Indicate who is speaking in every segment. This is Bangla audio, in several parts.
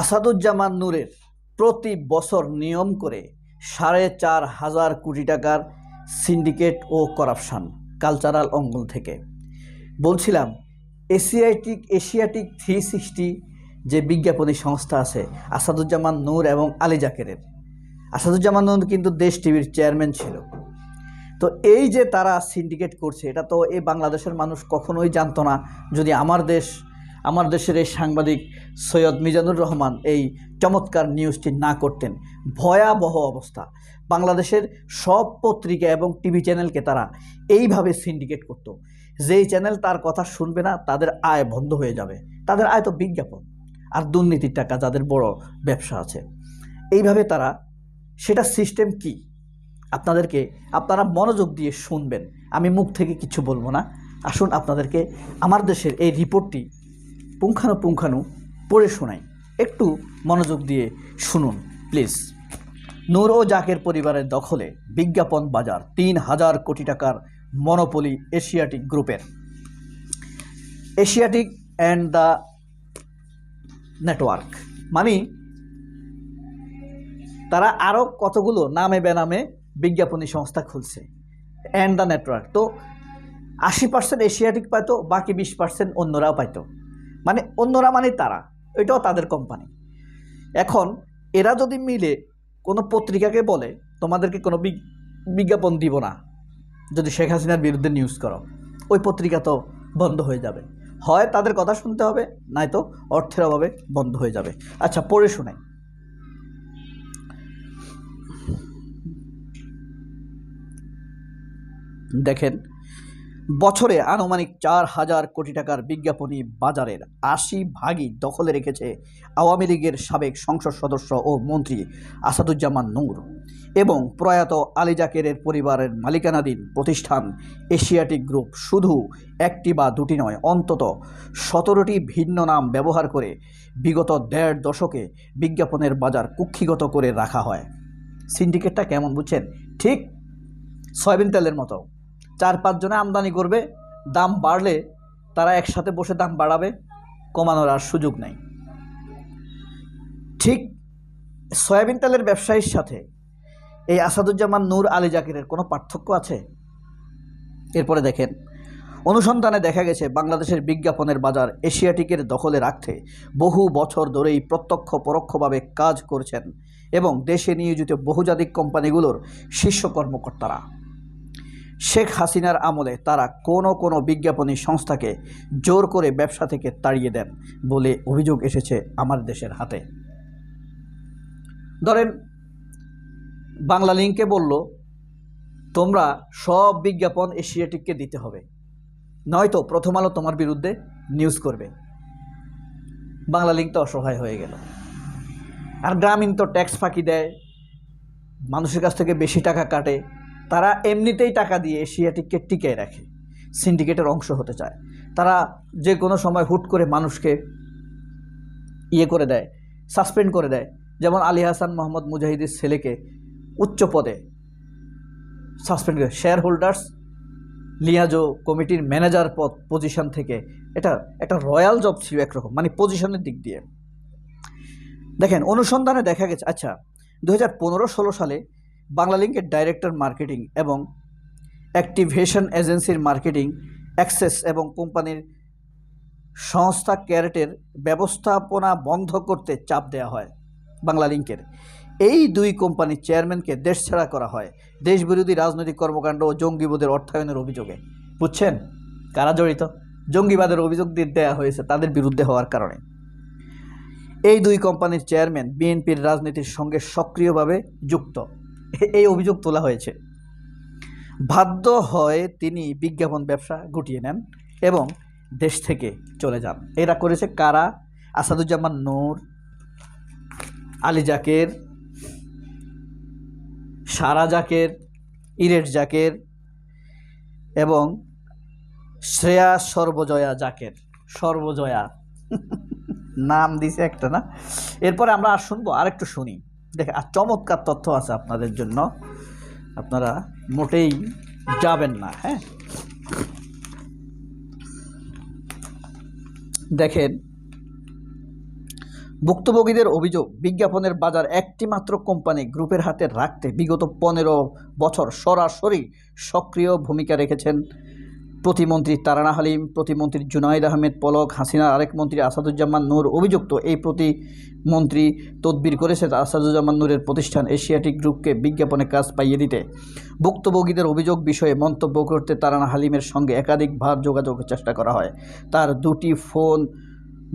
Speaker 1: আসাদুজ্জামান নূরের প্রতি বছর নিয়ম করে সাড়ে চার হাজার কোটি টাকার সিন্ডিকেট ও করাপশান কালচারাল অঙ্গল থেকে। বলছিলাম এশিয়াটিক এশিয়াটিক থ্রি সিক্সটি যে বিজ্ঞাপনী সংস্থা আছে, আসাদুজ্জামান নূর এবং আলী জাকেরের। আসাদুজ্জামান নূর কিন্তু দেশ টিভির চেয়ারম্যান ছিল। তো এই যে তারা সিন্ডিকেট করছে, এটা তো এই বাংলাদেশের মানুষ কখনোই জানতো না। যদি আমার দেশ আমার দেশের এই সাংবাদিক সৈয়দ মিজানুর রহমান এই চমৎকার নিউজটি না করতেন। ভয়াবহ অবস্থা। বাংলাদেশের সব পত্রিকা এবং টিভি চ্যানেলকে তারা এইভাবে সিন্ডিকেট করতো। যেই চ্যানেল তার কথা শুনবে না, তাদের আয় বন্ধ হয়ে যাবে। তাদের আয় তো বিজ্ঞাপন আর দুর্নীতির টাকা যাদের বড় ব্যবসা আছে। এইভাবে তারা, সেটা সিস্টেম কি? আপনাদেরকে, আপনারা মনোযোগ দিয়ে শুনবেন। আমি মুখ থেকে কিছু বলব না। আসুন আপনাদেরকে, আমার দেশের এই রিপোর্টটি পুঙ্খানুপুঙ্খানু পড়ে শোনাই। একটু মনোযোগ দিয়ে শুনুন, প্লিজ। নূর ও জাকের পরিবারের দখলে বিজ্ঞাপন বাজার তিন হাজার কোটি টাকার মনোপলি এশিয়াটিক গ্রুপের। Asiatic and the network. মানে তারা আরও কতগুলো নামে বেনামে বিজ্ঞাপনী সংস্থা খুলছে। And the network. তো আশি পার্সেন্ট এশিয়াটিক পাইতো, বাকি বিশ পার্সেন্ট অন্যরাও পাইতো। মানে অন্যরা মানে তারা ওইটাও তাদের কোম্পানি এখন এরা যদি মিলে কোনো পত্রিকাকে বলে, তোমাদেরকে কোনো বিজ্ঞাপন দিব না, যদি শেখ হাসিনার বিরুদ্ধে নিউজ করো, ওই পত্রিকা তো বন্ধ হয়ে যাবে। হয় তাদের কথা শুনতে হবে নয়তো অর্থের অভাবে বন্ধ হয়ে যাবে। আচ্ছা পড়ে শোনাই দেখেন বছরে আনুমানিক চার হাজার কোটি টাকার বিজ্ঞাপনী বাজারের আশি ভাগই দখলে রেখেছে আওয়ামী লীগের সাবেক সংসদ সদস্য ও মন্ত্রী আসাদুজ্জামান নূর এবং প্রয়াত আলী জাকেরের পরিবারের মালিকানাধীন প্রতিষ্ঠান এশিয়াটিক গ্রুপ শুধু একটি বা দুটি নয়, অন্তত সতেরোটি ভিন্ন নাম ব্যবহার করে বিগত দেড় দশকে বিজ্ঞাপনের বাজার কুক্ষিগত করে রাখা হয়। সিন্ডিকেটটা কেমন বুঝছেন? ঠিক সয়াবিন তেলের মতো। চার পাঁচজনে আমদানি করবে, দাম বাড়লে তারা একসাথে বসে দাম বাড়াবে, কমানোর আর সুযোগ নেই। ঠিক সয়াবিন তেলের ব্যবসায়ীর সাথে এই আসাদুজ্জামান নূর আলী জাকিরের কোনো পার্থক্য আছে? এরপরে দেখেন, অনুসন্ধানে দেখা গেছে, বাংলাদেশের বিজ্ঞাপনের বাজার এশিয়াটিকের দখলে রাখতে বহু বছর ধরেই প্রত্যক্ষ পরোক্ষভাবে কাজ করছেন এবং দেশে নিয়োজিত বহুজাতিক কোম্পানিগুলোর শীর্ষ কর্মকর্তারা। শেখ হাসিনার আমলে তারা কোনো কোনো বিজ্ঞাপনী সংস্থাকে জোর করে ব্যবসা থেকে তাড়িয়ে দেন বলে অভিযোগ এসেছে আমার দেশের হাতে। ধরেন, বাংলা লিঙ্কে বলল, তোমরা সব বিজ্ঞাপন এশিয়াটিককে দিতে হবে। নয়তো প্রথম আলো তোমার বিরুদ্ধে নিউজ করবে। বাংলা লিঙ্ক তো অসহায় হয়ে গেল। আর গ্রামীণ তো ট্যাক্স ফাঁকি দেয়, মানুষের কাছ থেকে বেশি টাকা কাটে তারা এমনিতেই টাকা দিয়ে এশিয়াটিককে টিকিয়ে রাখে, সিন্ডিকেটের অংশ হতে চায়। তারা যে কোনো সময় হুট করে মানুষকে ইয়ে করে দেয়, সাসপেন্ড করে দেয়। যেমন আলী হাসান মোহাম্মদ মুজাহিদের ছেলেকে উচ্চ পদে সাসপেন্ড করে শেয়ার হোল্ডার্স লিয়াজো কমিটির ম্যানেজার পদ পজিশন থেকে এটা, একটা রয়্যাল জব ছিল একরকম মানে পজিশনের দিক দিয়ে। দেখেন, অনুসন্ধানে দেখা গেছে আচ্ছা দু হাজার সালে বাংলা লিঙ্কের ডাইরেক্টর মার্কেটিং এবং অ্যাক্টিভেশন এজেন্সির মার্কেটিং অ্যাক্সেস এবং কোম্পানির সংস্থা ক্যারেটের ব্যবস্থাপনা বন্ধ করতে চাপ দেওয়া হয় বাংলা লিঙ্কের এই দুই কোম্পানির চেয়ারম্যানকে দেশ ছাড়া করা হয়। দেশবিরোধী রাজনৈতিক কর্মকাণ্ড ও জঙ্গিবাদের অর্থায়নের অভিযোগে। বুঝছেন? কারা জড়িত? জঙ্গিবাদের অভিযোগ দিয়ে দেওয়া হয়েছে তাদের বিরুদ্ধে হওয়ার কারণে। এই দুই কোম্পানির চেয়ারম্যান বিএনপির রাজনীতির সঙ্গে সক্রিয়ভাবে যুক্ত। এই অভিযোগ তোলা হয়েছে। বাধ্য হয়ে তিনি বিজ্ঞাপন ব্যবসা গুটিয়ে নেন এবং দেশ থেকে চলে যান। এরা করেছে কারা? আসাদুজ্জামান নূর, আলী জাকের, সারা জাকের, ইরেট জাকের এবং শ্রেয়া সর্বজয়া জাকের। সর্বজয়া। নাম দিছে একটা না? এরপরে আমরা আর শুনব, আরেকটু শুনি। দেখে, আর চমৎকার তথ্য আছে আপনাদের জন্য। আপনারা মোটেই যাবেন না হ্যাঁ? দেখেন, ভুক্তভোগীদের অভিযোগ, বিজ্ঞাপনের বাজার একটি মাত্র কোম্পানি গ্রুপের হাতে রাখতে বিগত পনেরো বছর সরাসরি সক্রিয় ভূমিকা রেখেছেন প্রতিমন্ত্রী তারানা হালিম, প্রতিমন্ত্রী জুনাইদ আহমেদ পলক, হাসিনার আরেক মন্ত্রী আসাদুজ্জামান নূর অভিযুক্ত এই প্রতিমন্ত্রী তদবির করেছে আসাদুজ্জামান নূরের প্রতিষ্ঠান এশিয়াটিক গ্রুপকে বিজ্ঞাপনে কাজ পাইয়ে দিতে। ভুক্তভোগীদের অভিযোগ বিষয়ে মন্তব্য করতে তারানা হালিমের সঙ্গে একাধিকবার যোগাযোগের চেষ্টা করা হয়। তার দুটি ফোন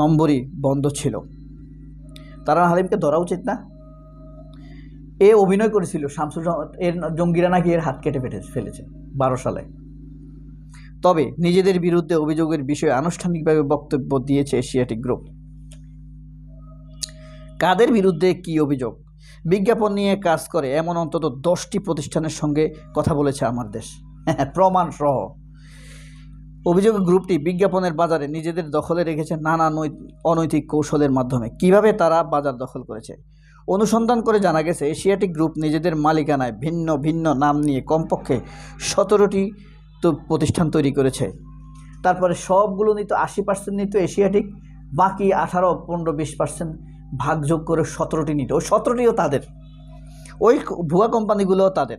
Speaker 1: নম্বরই বন্ধ ছিল। তারানা হালিমকে ধরা উচিত না। এ অভিনয় করেছিল শামসুর এর জঙ্গিরা নাকি এর হাত কেটে ফেলেছে, বারো সালে। তবে নিজেদের বিরুদ্ধে অভিযোগের বিষয়ে আনুষ্ঠানিকভাবে বক্তব্য দিয়েছে এশিয়াটিক গ্রুপ। কাদের বিরুদ্ধে কি অভিযোগ? বিজ্ঞাপন নিয়ে কাজ করে এমন অন্তত দশটি প্রতিষ্ঠানের সঙ্গে কথা বলেছে আমার দেশ। প্রমাণ সহ অভিযোগ গ্রুপটি বিজ্ঞাপনের বাজারে নিজেদের দখলে রেখেছে নানা অনৈতিক কৌশলের মাধ্যমে। কীভাবে তারা বাজার দখল করেছে? অনুসন্ধান করে জানা গেছে এশিয়াটিক গ্রুপ নিজেদের মালিকানায় ভিন্ন ভিন্ন নাম নিয়ে কমপক্ষে সতেরোটি তো প্রতিষ্ঠান তৈরি করেছে। তারপরে সবগুলো নিত আশি পার্সেন্ট নিত এশিয়াটিক বাকি আঠারো, পনেরো, বিশ পার্সেন্ট ভাগযোগ করে সতেরোটি নিত ওই সতেরোটিও তাদের। ওই ভুয়া কোম্পানিগুলোও তাদের।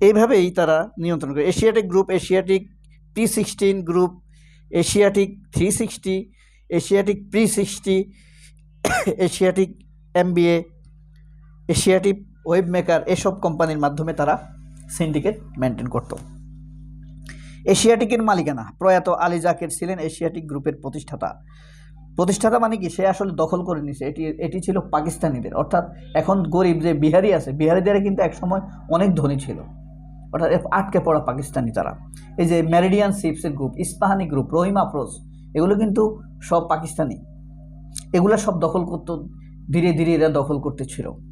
Speaker 1: এইভাবেই তারা নিয়ন্ত্রণ করে। Asiatic group Asiatic P sixteen group Asiatic three sixty Asiatic pre sixty Asiatic MBA Asiatic Wavemaker এসব কোম্পানির মাধ্যমে তারা সিন্ডিকেট মেনটেন করত। এশিয়াটিকের মালিকানা, প্রয়াত আলী জাকের ছিলেন এশিয়াটিক গ্রুপের প্রতিষ্ঠাতা। প্রতিষ্ঠাতা মানে কি? সে আসলে দখল করে নিছে। এটি এটি ছিল পাকিস্তানিদের। অর্থাৎ এখন গরিব যে বিহারি আছে বিহারিদের কিন্তু একসময় অনেক ধনী ছিল। অর্থাৎ আটকে পড়া পাকিস্তানি তারা। এই যে ম্যারিডিয়ান শিপসের গ্রুপ, ইস্পাহানি গ্রুপ, রহিম আফরোজ এগুলো কিন্তু সব পাকিস্তানি। এগুলো সব দখল করতো, ধীরে ধীরে এরা দখল করতে ছিল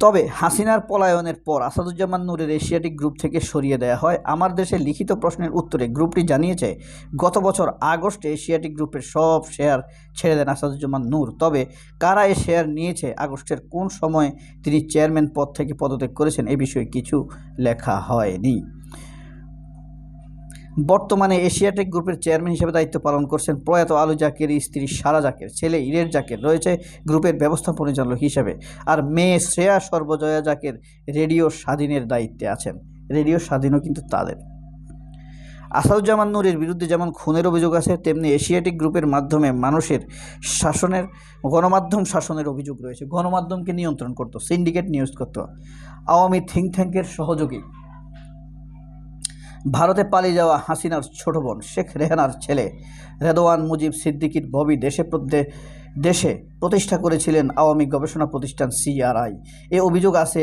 Speaker 1: তবে হাসিনার পলায়নের পর আসাদুজ্জামান নূরের এশিয়াটিক গ্রুপ থেকে সরিয়ে দেওয়া হয়। আমার দেশে লিখিত প্রশ্নের উত্তরে গ্রুপটি জানিয়েছে, গত বছর আগস্টে এশিয়াটিক গ্রুপের সব শেয়ার ছেড়ে দেন আসাদুজ্জামান নূর। তবে কারা এ শেয়ার নিয়েছে, আগস্টের কোন সময়ে তিনি চেয়ারম্যান পদ থেকে পদত্যাগ করেছেন, এ বিষয়ে কিছু লেখা হয়নি। বর্তমানে এশিয়াটেক গ্রুপের চেয়ারম্যান হিসেবে দায়িত্ব পালন করছেন প্রয়াত আলু জাকের, স্ত্রী সারা জাকের, ছেলে ইরের জাকের রয়েছে গ্রুপের ব্যবস্থা পরিচালক হিসেবে। আর মেয়ে শ্রেয়া সর্বজয়া জাকের রেডিও স্বাধীনের দায়িত্বে আছেন। রেডিও স্বাধীনও কিন্তু তাদের। আসাদুজ্জামান নূরের বিরুদ্ধে যেমন খুনের অভিযোগ আছে, তেমনি এশিয়াটিক গ্রুপের মাধ্যমে মানুষের শাসনের, গণমাধ্যম শাসনের অভিযোগ রয়েছে। গণমাধ্যমকে নিয়ন্ত্রণ করতো, সিন্ডিকেট নিউজ করতো। আওয়ামী থিঙ্ক ট্যাঙ্কের সহযোগী ভারতে পালিয়ে যাওয়া হাসিনার ছোট বোন শেখ রেহানার ছেলে রেদওয়ান মুজিব সিদ্দিকির ববি দেশে দেশে প্রতিষ্ঠা করেছিলেন আওয়ামী গবেষণা প্রতিষ্ঠান সিআরআই। এ অভিযোগ আছে,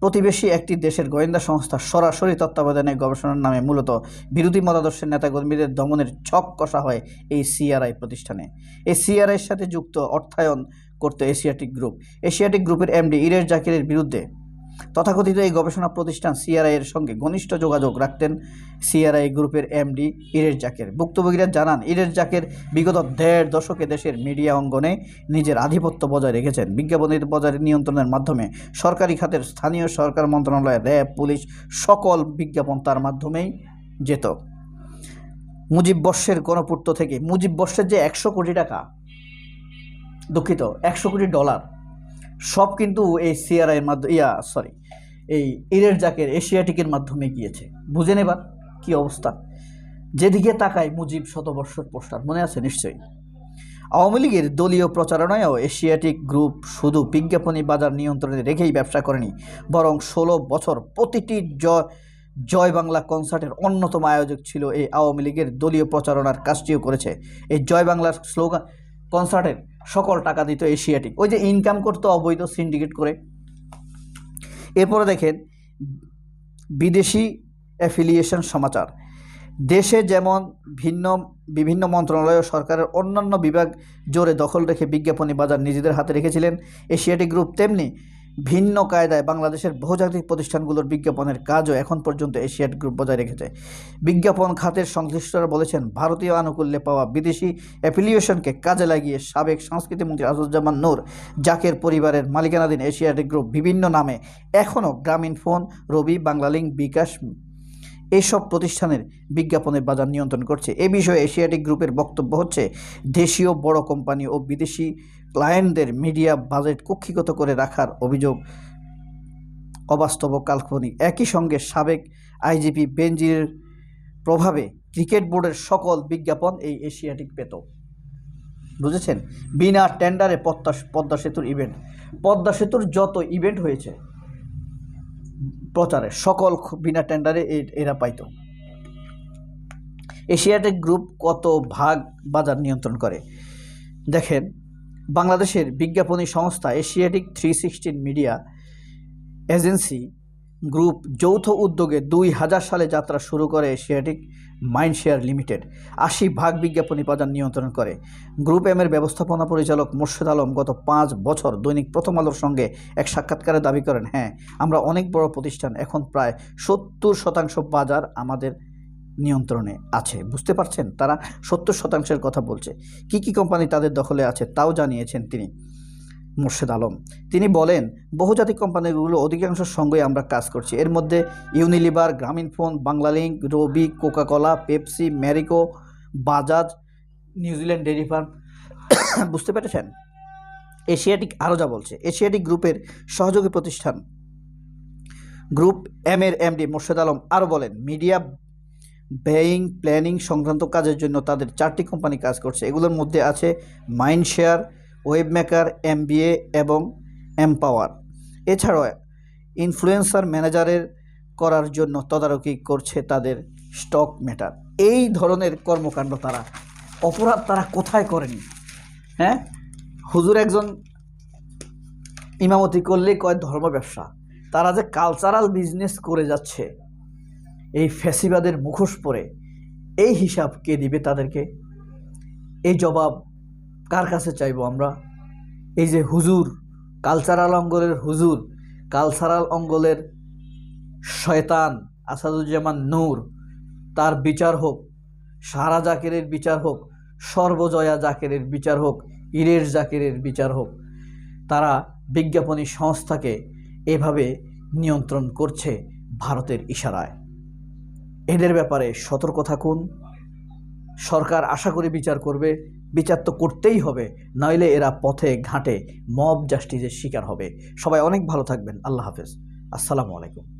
Speaker 1: প্রতিবেশী একটি দেশের গোয়েন্দা সংস্থা সরাসরি তত্ত্বাবধানে গবেষণার নামে মূলত বিরোধী মতাদর্শের নেতাকর্মীদের দমনের ছক কষা হয় এই সিআরআই প্রতিষ্ঠানে। এই সিআরআইয়ের সাথে যুক্ত অর্থায়ন করতে এশিয়াটিক গ্রুপ। এশিয়াটিক গ্রুপের এমডি ইরেশ জাকিরের বিরুদ্ধে তথাকথিত এই গবেষণা প্রতিষ্ঠান সিআরআই এর সঙ্গে ঘনিষ্ঠ যোগাযোগ রাখতেন সিআরআই গ্রুপের এমডি ইরেশ জাকের। ভুক্তভোগীরা জানান, ইরেশ জাকের বিগত দেড় দশকে দেশের মিডিয়া অঙ্গনে নিজের আধিপত্য বজায় রেখেছেন। বিজ্ঞাপনের বাজার নিয়ন্ত্রণের মাধ্যমে সরকারি খাতের স্থানীয় সরকার মন্ত্রণালয়, র্যাব, পুলিশ সকল বিজ্ঞাপন তার মাধ্যমেই যেত মুজিব বর্ষের গণপূর্ত থেকে, মুজিব বর্ষের যে একশো কোটি টাকা দুঃখিত, একশো কোটি ডলার সব কিন্তু এই সিআরআইয়ের মাধ্যমে, ইয়া সরি এই ইরের জাকের, এশিয়াটিকের মাধ্যমে গিয়েছে। বুঝে নেবার কি অবস্থা? যেদিকে তাকায় মুজিব শতবর্ষর পোস্টার, মনে আছে নিশ্চয়ই? আওয়ামী লীগের দলীয় প্রচারণায়ও এশিয়াটিক গ্রুপ শুধু বিজ্ঞাপনী বাজার নিয়ন্ত্রণে রেখেই ব্যবসা করেনি, বরং ষোলো বছর প্রতিটি জয় জয় বাংলা কনসার্টের অন্যতম আয়োজক ছিল এই আওয়ামী লীগের দলীয় প্রচারণার কাজটিও করেছে। এই জয় বাংলার স্লোগান কনসার্টের সকল টাকা দিত এশিয়াটিক ওই যে ইনকাম করতো অবৈধ সিন্ডিকেট করে। এরপরে দেখেন, বিদেশি অ্যাফিলিয়েশন সমাচার। দেশে যেমন ভিন্ন, বিভিন্ন মন্ত্রণালয় ও সরকারের অন্যান্য বিভাগ জোরে দখল রেখে বিজ্ঞাপনী বাজার নিজেদের হাতে রেখেছিলেন এশিয়াটিক গ্রুপ তেমনি ভিন্ন কায়দায় বাংলাদেশের বহুজাতিক প্রতিষ্ঠানগুলোর বিজ্ঞাপনের কাজও এখন পর্যন্ত এশিয়াট গ্রুপ বজায় রেখেছে। বিজ্ঞাপন খাতের সংশ্লিষ্টরা বলেছেন, ভারতীয় আনুকূল্যে পাওয়া বিদেশি অ্যাফিলিয়েশনকে কাজে লাগিয়ে সাবেক সংস্কৃতি মন্ত্রী আসাদুজ্জামান নূর, জাকের পরিবারের মালিকানাধীন এশিয়াটিক গ্রুপ বিভিন্ন নামে এখনও গ্রামীণ ফোন, রবি, বাংলালিংক, বিকাশ এইসব প্রতিষ্ঠানের বিজ্ঞাপনের বাজার নিয়ন্ত্রণ করছে। এ বিষয়ে এশিয়াটিক গ্রুপের বক্তব্য হচ্ছে, দেশীয় বড় কোম্পানি ও বিদেশি ক্লায়েন্টদের মিডিয়া বাজেট কক্ষিগত করে রাখার অভিযোগ অবাস্তব কাল্পনিক। একই সঙ্গে সাবেক আইজিপি বেনজিরের প্রভাবে ক্রিকেট বোর্ডের সকল বিজ্ঞাপন এই এশিয়াটিক পেত। বুঝেছেন? বিনা টেন্ডারে পদ্মা পদ্মা সেতুর ইভেন্ট। পদ্মা সেতুর যত ইভেন্ট হয়েছে প্রচারে, সকল বিনা টেন্ডারে এরা পাইতো। এশিয়াটিক গ্রুপ কত ভাগ বাজার নিয়ন্ত্রণ করে? দেখেন বাংলাদেশের বিজ্ঞাপনী সংস্থা Asiatic three sixteen media agency group যৌথ উদ্যোগে দুই হাজার সালে যাত্রা শুরু করে এশিয়াটিক মাইন্ডশেয়ার লিমিটেড। আশি ভাগ বিজ্ঞাপনী বাজার নিয়ন্ত্রণ করে। গ্রুপ এম এর ব্যবস্থাপনা পরিচালক মোর্শেদ আলম গত পাঁচ বছর দৈনিক প্রথম আলোর সঙ্গে এক সাক্ষাৎকারে দাবি করেন হ্যাঁ আমরা অনেক বড় প্রতিষ্ঠান, এখন প্রায় সত্তর শতাংশ বাজার আমাদের নিয়ন্ত্রণে আছে। বুঝতে পারছেন? তারা সত্তর শতাংশের কথা বলছে। কি কি কোম্পানি তাদের দখলে আছে তাও জানিয়েছেন তিনি। মোর্শেদ আলম, তিনি বলেন, বহুজাতিক কোম্পানিগুলো অধিকাংশ সঙ্গে আমরা কাজ করছি। এর মধ্যে Unilever Grameenphone Banglalink, Robi, Coca Cola, Pepsi, Marico, Bajaj, New Zealand dairy farm. বুঝতে পেরেছেন? এশিয়াটিক আরও যা বলছে। এশিয়াটিক গ্রুপের সহযোগী প্রতিষ্ঠান গ্রুপ এম এর এমডি মোর্শেদ আলম আরও বলেন, মিডিয়া ব্যয়িং প্ল্যানিং সংক্রান্ত কাজের জন্য তাদের চারটি কোম্পানি কাজ করছে। এগুলোর মধ্যে আছে mind share mindshare, Wavemaker, MBA এবং এমপাওয়ার। এছাড়াও ইনফ্লুয়েন্সার ম্যানেজারের করার জন্য তদারকি করছে তাদের স্টক মেটার এই ধরনের কর্মকাণ্ড তারা, অপরাধ তারা কোথায় করেনি? হ্যাঁ? হুজুর একজন ইমামতি করলেই কয় ধর্ম ব্যবসা। তারা যে কালচারাল বিজনেস করে যাচ্ছে এই ফ্যাসিবাদের মুখোশ পরে এই হিসাব কে দিবে তাদেরকে? এই জবাব কার কাছে চাইব আমরা? এই যে হুজুর কালচারাল অঙ্গলের হুজুর কালচারাল অঙ্গলের শয়তান আসাদুজ্জামান নূর, তার বিচার হোক, সারা জাকেরের বিচার হোক, সর্বজয়া জাকেরের বিচার হোক, ইরেশ জাকেরের বিচার হোক, তারা বিজ্ঞাপনী সংস্থাকে এভাবে নিয়ন্ত্রণ করছে ভারতের ইশারায়। এদের ব্যাপারে সতর্ক থাকুন। সরকার আশা করি বিচার করবে। বিচার তো করতেই হবে, নইলে এরা পথে ঘাটে মব জাস্টিসের শিকার হবে। সবাই অনেক ভালো থাকবেন। আল্লাহ হাফেজ। আসসালামু আলাইকুম।